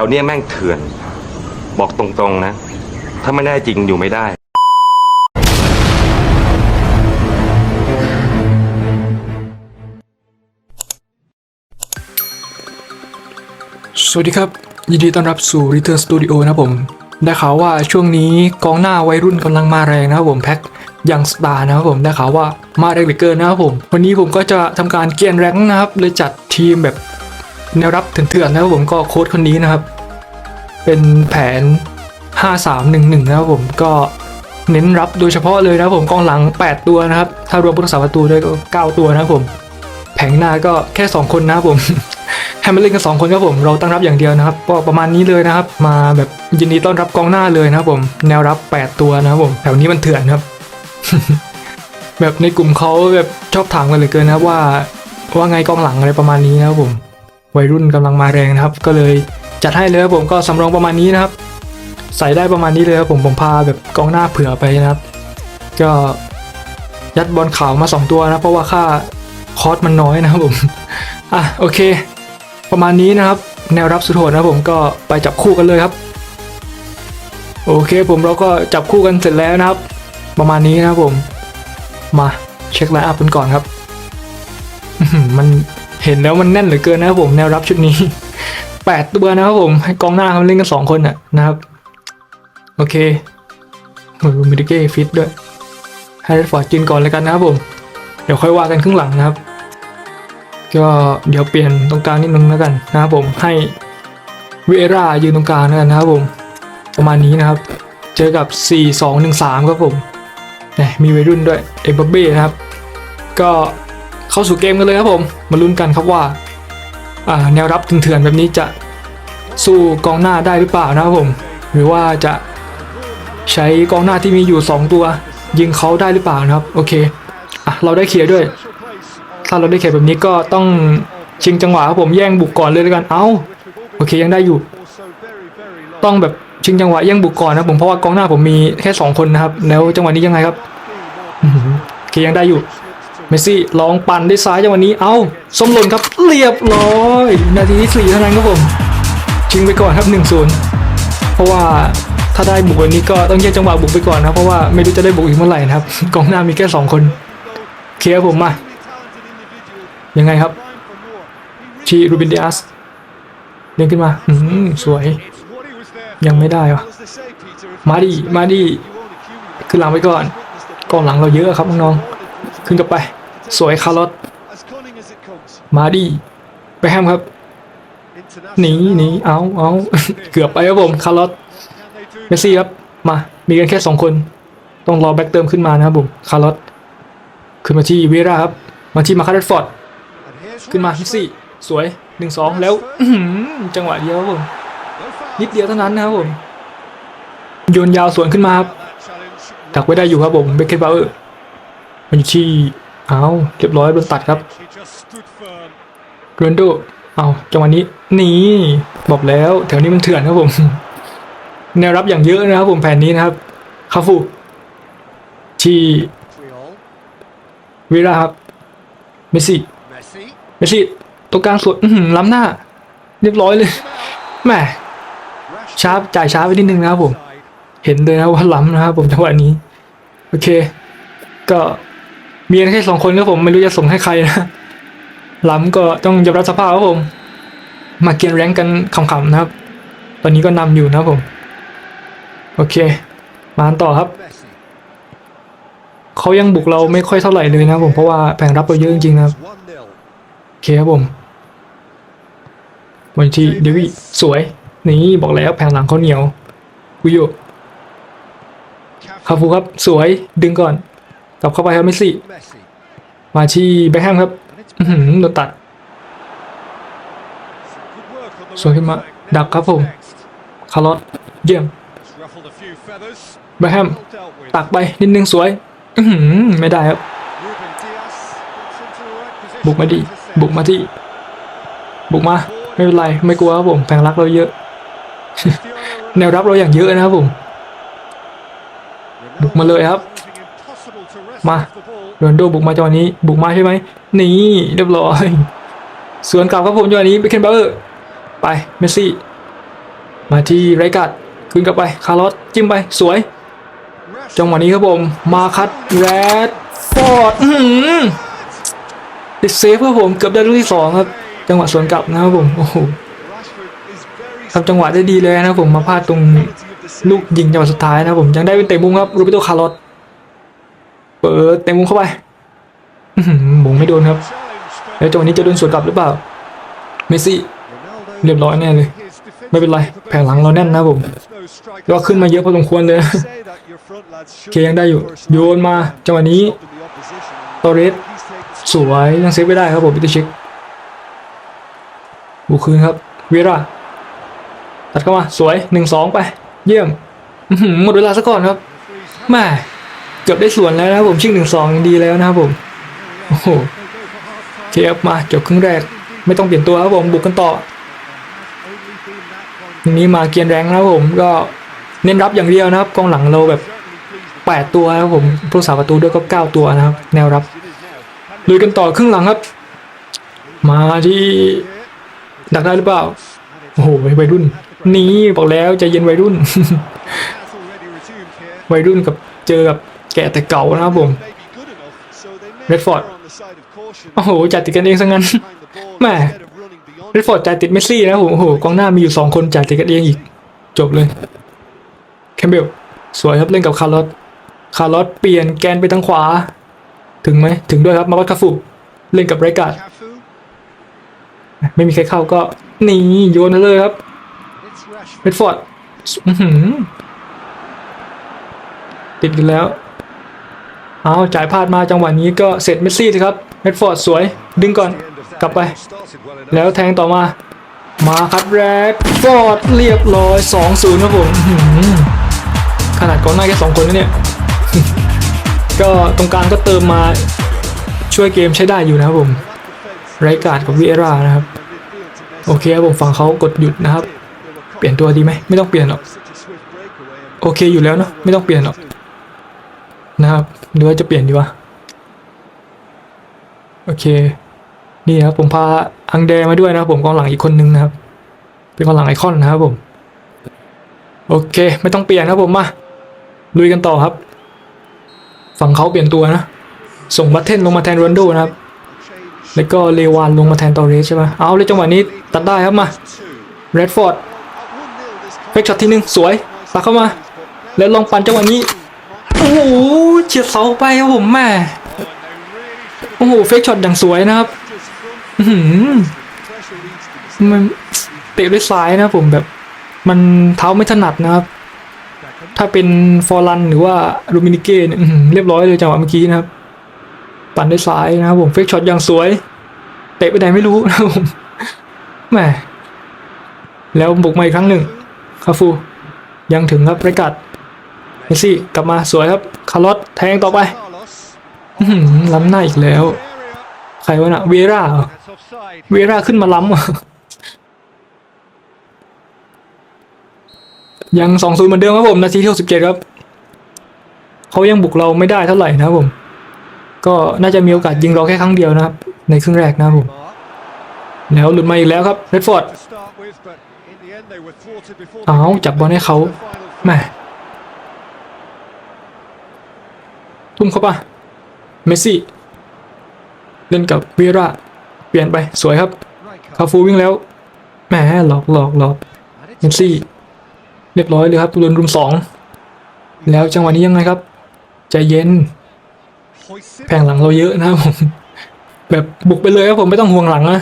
ถวเนี้ยแม่งเถื่อน บอกตรงๆนะ ถ้าไม่แน่จริงอยู่ไม่ได้ สวัสดีครับ ยินดีต้อนรับสู่ Return Studio นะครับผม ได้ข่าวว่าช่วงนี้กองหน้าวัยรุ่นกำลังมาแรงนะครับผมแพ็คยังสตาร์นะครับผมได้ข่าวว่ามาแรงเหลือเกินนะครับผม วันนี้ผมก็จะทำการเกียนแรงนะครับเลยจัดทีมแบบ แนวรับเถื่อนๆนะครับผมก็โค้ดคนนี้นะครับ เป็นแผน 5311 นะครับผมก็เน้นรับโดยเฉพาะเลยนะครับผมกองหลัง 8 ตัวนะครับ ถ้ารวมผู้รักษาประตูด้วยก็ 9 ตัวนะครับผม แผงหน้าก็แค่ 2 คนนะครับผมให้มาเล่นกัน2คนครับผมเราตั้งรับอย่างเดียวนะครับก็ประมาณนี้เลยนะครับ มาแบบยินดีต้อนรับกองหน้าเลยนะครับผม แนวรับ 8 ตัวนะครับผมแถวนี้มันเถื่อนครับ แบบในกลุ่มเขาแบบชอบถามกันเหลือเกินนะครับว่าว่าไงกองหลังอะไรประมาณนี้นะครับผม วัยรุ่นกำลังมาแรงนะครับ ก็เลยจัดให้เลยครับผมก็สำรองประมาณนี้นะครับ ใส่ได้ประมาณนี้เลยครับผมผมพาแบบกองหน้าเผื่อไปนะครับ ก็ยัดบอลขาวมา 2 ตัวนะเพราะว่าค่าคอสมันน้อยนะครับผมอะโอเค ประมาณนี้นะครับ แนวรับสุดโหดนะผมก็ไปจับคู่กันเลยครับ โอเคผมเราก็จับคู่กันเสร็จแล้วนะครับ ประมาณนี้นะครับผม มาเช็คไลน์อัพกันก่อนครับมัน เห็นแล้วมันแน่นเหลือเกินนะครับผมแนวรับชุดนี้แปดตัวนะครับผมให้กองหน้าเขาเล่นกันสองคนน่ะนะครับ โอเคโอ้ยมิดิเก้ฟิตด้วยให้เรดฟอร์ดกินก่อนเลยกันนะครับผม เดี๋ยวค่อยว่ากันครึ่งหลังนะครับ ก็เดี๋ยวเปลี่ยนตรงกลางนิดนึงแล้วกันนะครับผมให้เวรายืนตรงกลางแล้วกันนะครับผม ประมาณนี้นะครับ เจอกับ 4 2 1 3 ครับผมนี่มีวัยรุ่นด้วยเอ็มบัปเบ้นะครับ ก็ เข้าสู่เกมกันเลยครับผม มาลุ้นกันครับว่าแนวรับเถื่อนแบบนี้จะสู้กองหน้าได้หรือเปล่านะครับผม หรือว่าจะใช้กองหน้าที่มีอยู่ 2 ตัว ยิงเขาได้หรือเปล่านะครับ โอเคอะเราได้เคลียร์ด้วย ถ้าเราได้เคลียร์แบบนี้ก็ต้องชิงจังหวะครับผมแย่งบุกก่อนเลยแล้วกัน เอ้าโอเคยังได้อยู่ ต้องแบบชิงจังหวะแย่งบุกก่อนนะผมเพราะว่ากองหน้าผมมีแค่สองคนนะครับ แล้วจังหวะนี้ยังไงครับโอเคยังได้อยู่ เมสซี่ลองปั่นด้วยซ้ายจังหวะนี้ เอ้าส้มหล่นครับ เรียบร้อย นาทีที่สี่เท่านั้นครับผม ชิงไปก่อนครับ1นศูนย์เพราะว่าถ้าได้บุกวันนี้ก็ต้องแยกจังหวะบุกไปก่อนนะเพราะว่าไม่รู้จะได้บุกอีกเมื่อไหร่นะครับ กองหน้ามีแค่สองคนเคลียร์ผมมา ยังไงครับ ชีรูบินเดียสเดินขึ้นมาอืมสวย ยังไม่ได้วะมาดิมาดิขึ้นหลังไปก่อนกองหลังเราเยอะครับน้องๆขึ้นกับไป สวยคาร์ลอตมาดิไปแฮมครับหนีหนีเอาเอาเกือบไปครับผมคาร์ลอตเมสซี่ครับมา มีกันแค่สองคน ต้องรอแบ็กเติมขึ้นมานะครับผมคาร์ลอตขึ้นมาที่เวราครับ มาที่มาคาร์ดฟอร์ดขึ้นมาเมสซี่สวยหนึ่งสองแล้วอื้อหือจังหวะเดียวครับผมนิดเดียวเท่านั้นนะครับผมโยนยาวสวนขึ้นมาครับดักไว้ได้อยู่ครับผมเบคเกตบาเออร์มันอยู่ที่ เอาเรียบร้อยโดนตัดครับโรนโดเอาจังหวะนี้หนี่บอกแล้วแถวนี้มันเถื่อนครับผมแนวรับอย่างเยอะนะครับผมแผนนี้นะครับคาฟูที่เวลาครับเมสซี่เมสซี่ตรงกลางสวนล้ำหน้า เรียบร้อยเลยแหมช้าจ่ายช้าไปนิดนึงนะครับผม เห็นเลยนะว่าล้ำนะครับผมจังหวะนี้ โอเค ก็ มีแค่สองคนครับผมไม่รู้จะส่งให้ใครนะล้ำก็ต้องยอมรับสภาพครับผม มาเกียนแรงกันขำๆนะครับ ตอนนี้ก็นำอยู่นะผม โอเค มาต่อครับเขายังบุกเราไม่ค่อยเท่าไหร่เลยนะผมเพราะว่าแผงรับเราเยอะจริงๆนะครับโอเคครับผมวันที่เดวี่สวย นี่บอกแล้วแผงหลังเขาเหนียวกุโยคาฟูครับสวยดึงก่อน กลับเข้าไปครับเมสซี่ มาที่แบ็คแฮมครับโดนตัดสวยขึ้นมา ดักครับผม คาร์ลอตเยี่ยมแบ็คแฮมตักไปนิดนึงสวยไม่ได้ครับ บุกมาดิบุกมาที่ บุกมา ไม่เป็นไร ไม่กลัวครับผมแผงรักเราเยอะ แนวรับเราอย่างเยอะนะครับผม บุกมาเลยครับ มาโรนโดบุกมาจังหวะนี้ บุกมาใช่ไหมนี่เรียบร้อยสวนกลับครับผมจังหวะนี้เบคเคนบาร์ไปเมสซี่ มาที่ไรกัดขึ้นกลับไปคาร์ลอสจิ้มไปสวย จังหวะนี้ครับผม มาคัดแรดฟอร์ดอื้อหือติดเซฟครับผมเกือบได้ลูกที่สองครับ จังหวะสวนกลับนะครับผมโอ้โหทำจังหวะได้ดีเลยนะครับผมมาพลาดตรงลูกยิงจังหวะสุดท้ายนะครับผมยังได้เป็นเตะมุมครับรูปิโตคาร์ลอส เปิดเตะมุมเข้าไปหือหมงไม่โดนครับ แล้วจังหวะนี้จะโดนสวนกลับหรือเปล่า เมสซี่เรียบร้อยแน่เลย ไม่เป็นไร แผงหลังเราแน่นนะผมก็ขึ้นมาเยอะพอสมควรเลยเคยังได้อยู่ โยนมาจังหวะนี้โตเรสสวยยังเซฟไม่ได้ครับผมพิตเช็คบุคืนครับเวราตัดเข้ามา สวยหนึ่งสองไป เยี่ยมอื้อหือหมดเวลาซะก่อนครับแม่ เกือบได้ส่วนแล้วนะผมชิงหนึ่งสองยังดีแล้วนะครับผมโอ้โหเคฟมาจบครึ่งแรก ไม่ต้องเปลี่ยนตัวครับผมบุกกันต่อทีนี้มาเกียนแรงนะครับผมก็เน้นรับอย่างเดียวนะครับกองหลังเราแบบแปดตัวนะครับผมผู้สาประตูด้วยก็เก้าตัวนะครับ แนวรับลุยกันต่อครึ่งหลังครับ มาที่ดักได้หรือเปล่าโอ้โหวัยรุ่น นี่บอกแล้วใจเย็นวัยรุ่น วัยรุ่นกับเจอกับ แก่แต่เก่านะครับผม Redford โอ้โหจ่ายติดกันเองซะงั้นแม่เรดฟอร์ดจ่ายติดเมสซี่นะผมโอ้โหกองหน้ามีอยู่สองคนจ่ายติดกันเองอีก จบเลยแคมเบลสวยครับเล่นกับคาร์ลอสคาร์ลอสเปลี่ยนแกนไปทางขวา ถึงไหมถึงด้วยครับมาวัดคาฟูเล่นกับไรกาดไม่มีใครเข้าก็หนีโยนมาเลยครับเรดฟอร์ดอือหือติดกันแล้ว เอาจ่ายพลาดมาจังหวะนี้ก็เสร็จเมสซี่สิครับเรดฟอร์ดสวยดึงก่อนกลับไป แล้วแทงต่อมา มาครับแรดฟอร์ดเรียบร้อย 2-0ครับผมขนาดกองหน้าแค่สองคนนะเนี่ยก็ตรงกลางก็เติมมาช่วยเกมใช้ได้อยู่นะครับผมไรกาดกับวีเอรานะครับ โอเคครับผมฝั่งเขากดหยุดนะครับ เปลี่ยนตัวดีไหมไม่ต้องเปลี่ยนหรอกโอเคอยู่แล้วเนาะไม่ต้องเปลี่ยนหรอก นะครับหรือว่าจะเปลี่ยนดีวะโอเค นี่ครับผมพาอังแดมาด้วยนะครับผมกองหลังอีกคนนึงนะครับ เป็นกองหลังไอคอนนะครับผมโอเค ไม่ต้องเปลี่ยนนะครับผมมาลุยกันต่อครับ ฝั่งเขาเปลี่ยนตัวนะ ส่งบัตเทนลงมาแทนโรนโดนะครับ แล้วก็เลวานลงมาแทนตอเรสใช่ไหมเอาเลยจังหวะนี้ตัดได้ครับมาเรดฟอร์ดเฟกช็อตที่หนึ่งสวยตัดเข้ามา แล้วลองปั่นจังหวะนี้โอ้โห เฉียดเสาไปครับผมแม่โอ้โหเฟกช็อตอย่างสวยนะครับอืมันเตะด้วยซ้ายนะผมแบบ มันเท้าไม่ถนัดนะครับ ถ้าเป็นฟอร์ลันหรือว่าลูมินิเก้เนี่ยเรียบร้อยเลยจังหวะเมื่อกี้นะครับ ปั่นด้วยซ้ายนะครับผมเฟกช็อตอย่างสวย เตะไปไหนไม่รู้นะผมแหมแล้วบุกมาอีกครั้งหนึ่งคาฟู ยังถึงครับประกาศ เมสซี่กลับมาสวยครับคาร์ลอสแทงต่อไปอื้อหือล้ำหน้าอีกแล้ว ใครวะน่ะเวราเหรอเวราขึ้นมาล้ำอะยังสองศูนย์เหมือนเดิมครับผมนาทีที่หกสิบเจ็ดครับเขายังบุกเราไม่ได้เท่าไหร่นะครับผม ก็น่าจะมีโอกาสยิงเราแค่ครั้งเดียวนะครับ ในครึ่งแรกนะครับผมแล้วหลุดมาอีกแล้วครับเรดฟอร์ดเอาจับบอลให้เขาแหม่ ทุ่มเข้าไปเมสซี่ เล่นกับเวราเปลี่ยนไปสวยครับ คาฟูวิ่งแล้วแหมหลอกหลอกหลอกเมสซี่ เรียบร้อยเลยครับรุนรุมสองแล้วจังหวะนี้ยังไงครับใจเย็น แผงหลังเราเยอะนะผมแบบบุกไปเลยครับผมไม่ต้องห่วงหลังนะ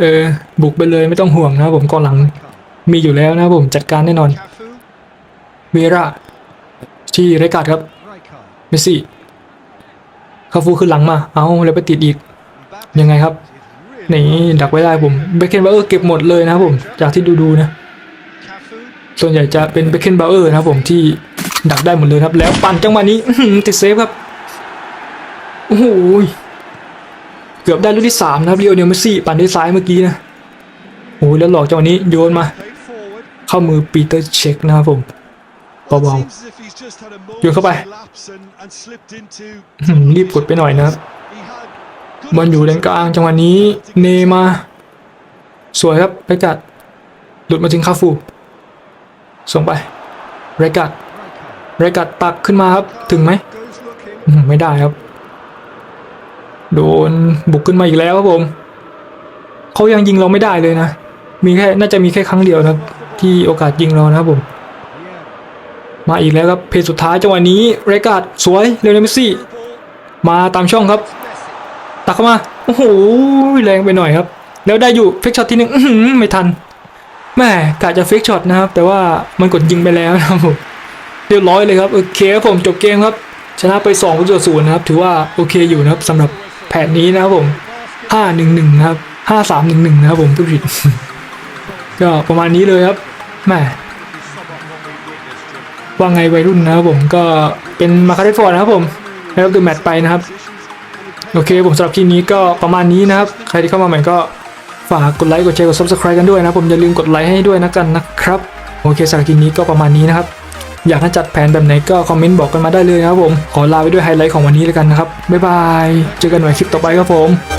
เออ บุกไปเลยไม่ต้องห่วงนะผมกองหลัง มีอยู่แล้วนะผมจัดการแน่นอนเวราที่ไรกาดครับ เมสซี่คาฟูขึ้นหลังมา เอาแล้วไปติดอีก ยังไงครับ นี่ดักไว้ได้ผม เบคเคนบาเออร์เก็บหมดเลยนะครับผม จากที่ดูๆนะ ส่วนใหญ่จะเป็นเบคเคนบาเออร์นะครับผมที่ดักได้หมดเลยครับ แล้วปั่นจังหวะนี้ติดเซฟครับ โอ้โห เกือบได้ลูกที่สามนะครับเรียวเนลเมสซี่ปั่นด้วยซ้ายเมื่อกี้นะ โอ้ยแล้วหลอกจังหวะนี้โยนมา เข้ามือปีเตอร์เช็คนะครับผม เบาเบาๆๆโยนเข้าไปรีบกดไปหน่อยนะครับบอลอยู่ด้านกลางจังหวะนี้ เนมา สวยครับไปจัดหลุดมาถึงคาฟู ส่งไปเรกัดเรกัดตักขึ้นมาครับ ถึงไหม Goes looking. อืมไม่ได้ครับ โดนบุกขึ้นมาอีกแล้วครับผมเขายังยิงเราไม่ได้เลยนะ มีแค่น่าจะมีแค่ครั้งเดียวนะครับ ที่โอกาสยิงเรานะครับผม มาอีกแล้วครับเพจสุดท้ายจังหวะนี้เรกาดสวยเรอัลเมสซี่ มาตามช่องครับ ตักเข้ามาโอ้โหแรงไปหน่อยครับ แล้วได้อยู่เฟกช็อตทีหนึ่งไม่ทันแม่กะจะเฟกช็อตนะครับ แต่ว่ามันกดยิงไปแล้วนะครับผมเรียบร้อยเลยครับโอเคครับผมจบเกมครับ ชนะไป2ประตูต่อศูนย์นะครับ ถือว่าโอเคอยู่นะครับสำหรับแผนนี้นะครับผม5-1-1นะครับ5-3-1-1นะครับผมผู้ผิดก็ประมาณนี้เลยครับแม่ ว่าไงวัยรุ่นนะครับผมก็เป็นมาคาเดฟอร์ดนะครับผมได้รับดูแมตช์ไปนะครับ โอเคผมสำหรับคลิปนี้ก็ประมาณนี้นะครับ ใครที่เข้ามาใหม่ก็ฝากกดไลค์กดแชร์กด subscribe กันด้วยนะผมอย่าลืมกดไลค์ให้ด้วยนะกันนะครับ โอเคสำหรับคลิปนี้ก็ประมาณนี้นะครับ อยากให้จัดแผนแบบไหนก็คอมเมนต์บอกกันมาได้เลยนะครับผมขอลาไปด้วยไฮไลท์ของวันนี้แล้วกันนะครับบ๊ายบายเจอกันใหม่คลิปต่อไปครับผม